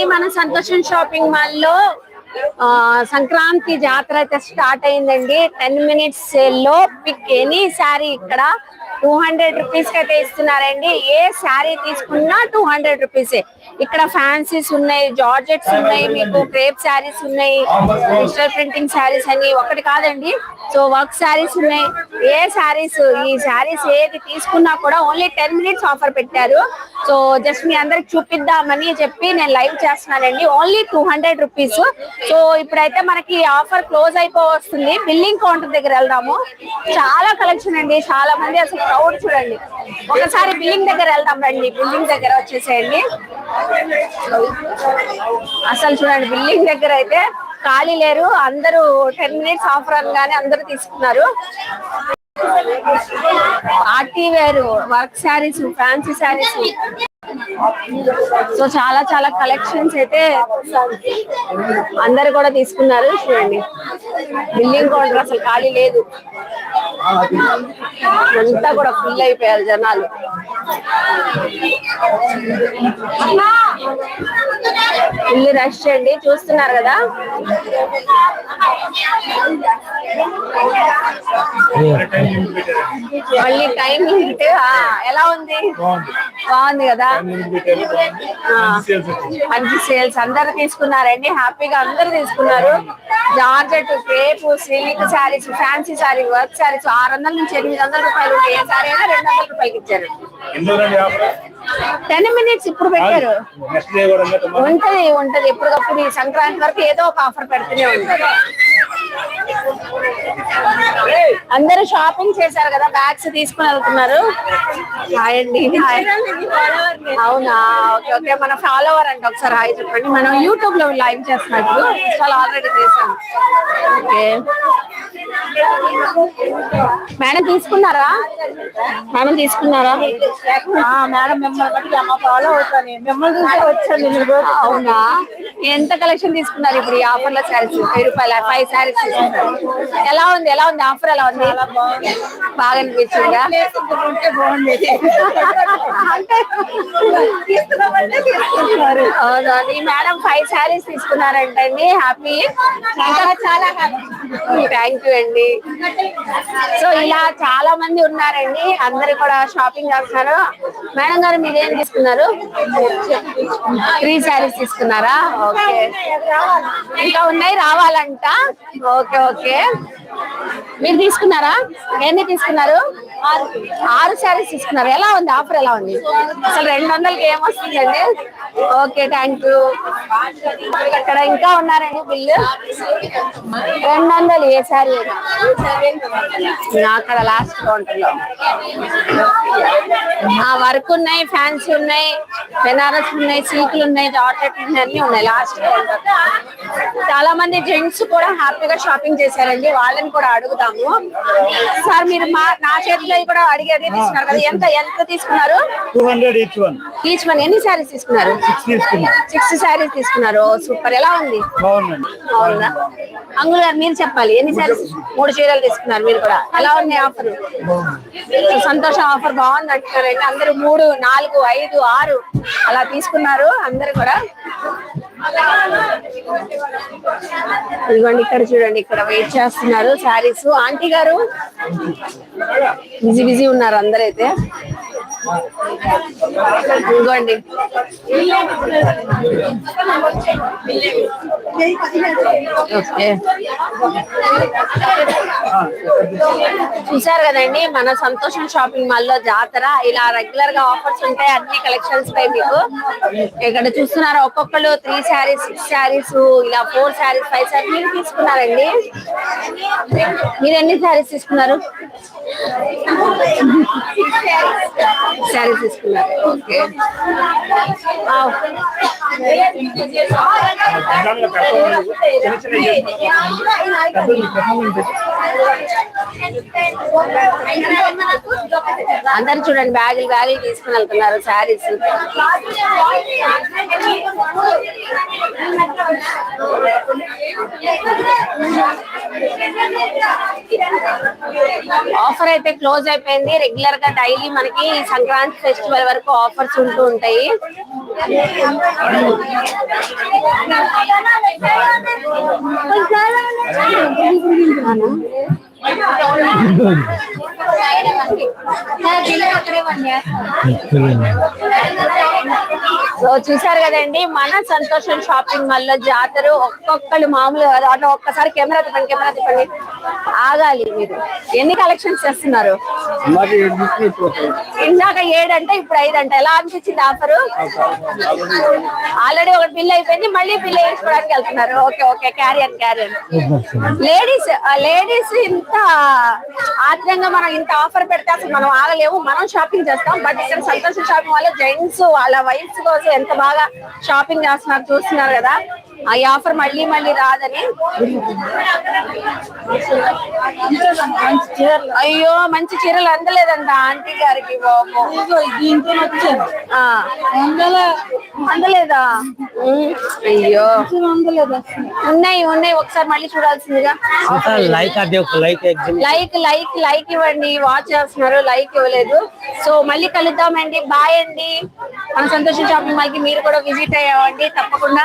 ఇది మన సంతోషం షాపింగ్ మాల్లో ఆ, సంక్రాంతి జాతర అయితే స్టార్ట్ అయిందండి. టెన్ మినిట్స్ సేల్లో పిక్ ఎనీ శారీ ఇక్కడ టూ హండ్రెడ్ రూపీస్కి అయితే ఇస్తున్నారండి. ఏ శారీ తీసుకున్నా టూ హండ్రెడ్ రూపీస్ ఇక్కడ ఫ్యాన్సీస్ ఉన్నాయి జార్జెట్స్ ఉన్నాయి మీకు క్రేప్ శారీస్ ఉన్నాయి డిజిటల్ ప్రింటింగ్ శారీస్ అని ఒకటి కాదండి. సో వర్క్ శారీస్ ఉన్నాయి. ఏ శారీస్ ఈ శారీస్ ఏది తీసుకున్నా కూడా ఓన్లీ టెన్ మినిట్స్ ఆఫర్ పెట్టారు. సో జస్ట్ మీ అందరికి చూపిద్దామని చెప్పి నేను లైవ్ చేస్తున్నానండి. Only two hundred rupees so ఇప్పుడైతే మనకి ఆఫర్ క్లోజ్ అయిపో వస్తుంది బిల్లింగ్ కౌంటర్ దగ్గర వెళ్దాము. చాలా కలెక్షన్ అండి. చాలా మంది అసలు క్రౌడ్ చూడండి. ఒకసారి బిల్డింగ్ దగ్గర వెళ్దాం రండి. బిల్డింగ్ దగ్గర వచ్చేసేయండి. అసలు చూడండి బిల్డింగ్ దగ్గర అయితే ఖాళీ లేరు. అందరూ టెన్ మినిట్స్ ఆఫర్ అనగానే అందరూ తీసుకున్నారు. Party wear work saris fancy saris. So చాలా చాలా కలెక్షన్స్ అయితే అందరు కూడా తీసుకున్నారు. చూడండి. బిల్డింగ్ కౌంటర్ అసలు ఖాళీ లేదు. అంతా కూడా ఫుల్ అయిపోయారు జనాలు. ఫుల్ రష్ అండి చూస్తున్నారు కదా? మళ్ళీ టైం లిమిట్ ఎలా ఉంది? బాగుంది కదా? మంచి సేల్స్ అందరు తీసుకున్నారండి హ్యాపీగా అందరు తీసుకున్నారు. Georgette crepe silk saris fancy sari work saris ఆరు వందల నుంచి ఎనిమిది వందల రూపాయలు ఏ శారీ అయినా రెండు వందల రూపాయలకి ఇచ్చారు. టెన్ మినిట్స్ ఇప్పుడు పెట్టారు? ఉంటది ఉంటది. ఎప్పటికప్పుడు ఈ సంక్రాంతి వరకు ఏదో ఒక ఆఫర్ పెడుతూనే ఉంటారు. అందరూ షాపింగ్ చేశారు కదా బ్యాగ్స్ తీసుకుని వెళ్తున్నారు. హాయ్ అండి హాయ్. అవునా? ఓకే ఓకే మన ఫాలోవర్ అండి ఒకసారి హాయ్ చెప్పండి. మనం యూట్యూబ్లో లైవ్ చేస్తున్నట్టు చాలా ఆల్రెడీ చేశాం. ఓకే. మేడం తీసుకున్నారా? మేడం తీసుకున్నారా? మేడం మిమ్మల్ని బట్టి అమ్మ ఫాలో అవుతాను మిమ్మల్ని చూసే వచ్చాను అవునా? ఎంత కలెక్షన్ తీసుకున్నారు ఇప్పుడు ఈ ఆఫర్లో శారీస్ వెయ్యి రూపాయల? ఫైవ్ శారీస్ తీసుకున్నారు ఎలా ఉంది? ఎలా ఉంది? ఆఫర్ ఎలా ఉంది? బాగా అనిపించిందా? అవునా? ఈ మేడం ఫైవ్ శారీస్ తీసుకున్నారంటండి. హ్యాపీ చాలా చాలా హ్యాపీ థ్యాంక్ యూ అండి. సో ఇలా చాలా మంది ఉన్నారండి. అందరు కూడా షాపింగ్ చేస్తున్నారు. మేడం గారు మీరు తీసుకున్నారు? త్రీ శారీస్ తీసుకున్నారా? ఓకే. ఇంకా ఉన్నాయి రావాలంట. Okay okay. మీరు తీసుకున్నారా? ఎన్ని తీసుకున్నారు? ఆరు. శారీస్ తీసుకున్నారు. ఎలా ఉంది? ఆఫర్ ఎలా ఉంది? అసలు రెండు వందలకి ఏమొస్తుందండి ఓకే థ్యాంక్ యూ. ఇక్కడ ఇంకా ఉన్నారండి బిల్లు? రెండు వందలు ఏ శారీ అక్కడ లాస్ట్ కౌంటర్లో ఆ వర్క్ ఉన్నాయి ఫ్యాన్సీ ఉన్నాయి బెనారస్ ఉన్నాయి సిల్క్లు ఉన్నాయి జార్జెట్ ఉన్నాయి అన్ని ఉన్నాయి. చాలా మంది జెంట్స్ కూడా హ్యాపీగా షాపింగ్ చేశారండి. వాళ్ళని కూడా అడుగుదాము. సార్ మీరు మా నా చేతిలో కూడా అడిగేది తీసుకున్నారు కదా. ఎంత ఎంత తీసుకున్నారు? 200 each one. ఈచ్ వన్ ఎన్ని శారీస్ తీసుకున్నారు. సిక్స్ శారీస్ తీసుకున్నారు. సూపర్ ఎలా ఉంది. అవునా? అంగుల్ గారు మీరు చెప్పాలి. ఎన్ని శారీస్ మూడు చీరలు తీసుకున్నారు మీరు కూడా. ఎలా ఉంది ఆఫర్ సంతోషం ఆఫర్ బాగుంది అంటున్నారండి. అందరూ మూడు నాలుగు ఐదు ఆరు అలా తీసుకున్నారు అందరు కూడా. ఇదిగోండి ఇక్కడ చూడండి ఇక్కడ వెయిట్ చేస్తున్నారు శారీస్. ఆంటీ గారు బిజీ బిజీ ఉన్నారు అందరైతే. ఇదిగోండి. ఓకే. చూసారు కదండి మన సంతోషం షాపింగ్ మాల్లో జాతర. ఇలా రెగ్యులర్గా ఆఫర్స్ ఉంటాయి అన్ని కలెక్షన్స్ పై మీకు. ఇక్కడ చూస్తున్నారు ఒక్కొక్కరు త్రీ శారీస్ సిక్స్ శారీస్ ఇలా ఫోర్ శారీస్ ఫైవ్ శారీస్ మీరు తీసుకున్నారండి? మీరు ఎన్ని శారీస్ తీసుకున్నారు? శారీస్ తీసుకున్నారు. ఓకే. అందరు చూడండి బ్యాగులు బ్యాగులు తీసుకుని వెళ్తున్నారు శారీస్. ఆఫర్ అయితే క్లోజ్ అయిపోయింది. రెగ్యులర్గా డైలీ మనకి సంక్రాంతి సంక్రాంతి ఫెస్టివల్ వరకు ఆఫర్స్ ఉంటూ ఉంటాయి. సో చూసారు కదండి మన సంతోషం షాపింగ్ మాల్లో జాతర ఒక్కొక్కరు మామూలు అట్లా ఒక్కసారి కెమెరా తిప్పండి కెమెరా తిప్పండి. ఆగాలి మీరు. ఎన్ని కలెక్షన్స్ చేస్తున్నారు. ఇందాక ఏడు అంటే ఇప్పుడు ఐదు అంటే. ఎలా అనిపించింది ఆఫర్? ఆల్రెడీ ఒకటి బిల్ అయిపోయింది మళ్ళీ బిల్ వేసుకోవడానికి వెళ్తున్నారు. Okay okay carrier carrier ladies ladies ఇంత ఆత్రంగా మనం ఇంత ఆఫర్ పెడితే అసలు మనం ఆగలేము. మనం షాపింగ్ చేస్తాం బట్ ఇక్కడ సంతోష షాపింగ్ వల్ల జెంట్స్ వాళ్ళ వైఫ్స్ కోసం ఎంత బాగా షాపింగ్ చేస్తున్నారు చూస్తున్నారు కదా. ఆ ఆఫర్ మళ్ళీ మళ్ళీ రాదని. అయ్యో మంచి చీరలు అందలేదంట ఆంటీ గారికి దీంతో అందలేదా? అయ్యో. ఉన్నాయి ఉన్నాయి. ఒకసారి మళ్ళీ చూడాల్సిందిగా. లైక్ అది ఒక లైక్ లైక్ లైక్ లైక్ ఇవ్వండి. వాచ్ చేస్తున్నారు లైక్ ఇవ్వలేదు. సో మళ్ళీ కలుద్దామండి. బాయ్ అండి. మన సంతోషం షాపింగ్ మాల్కి మీరు కూడా విజిట్ అయ్యామండి తప్పకుండా.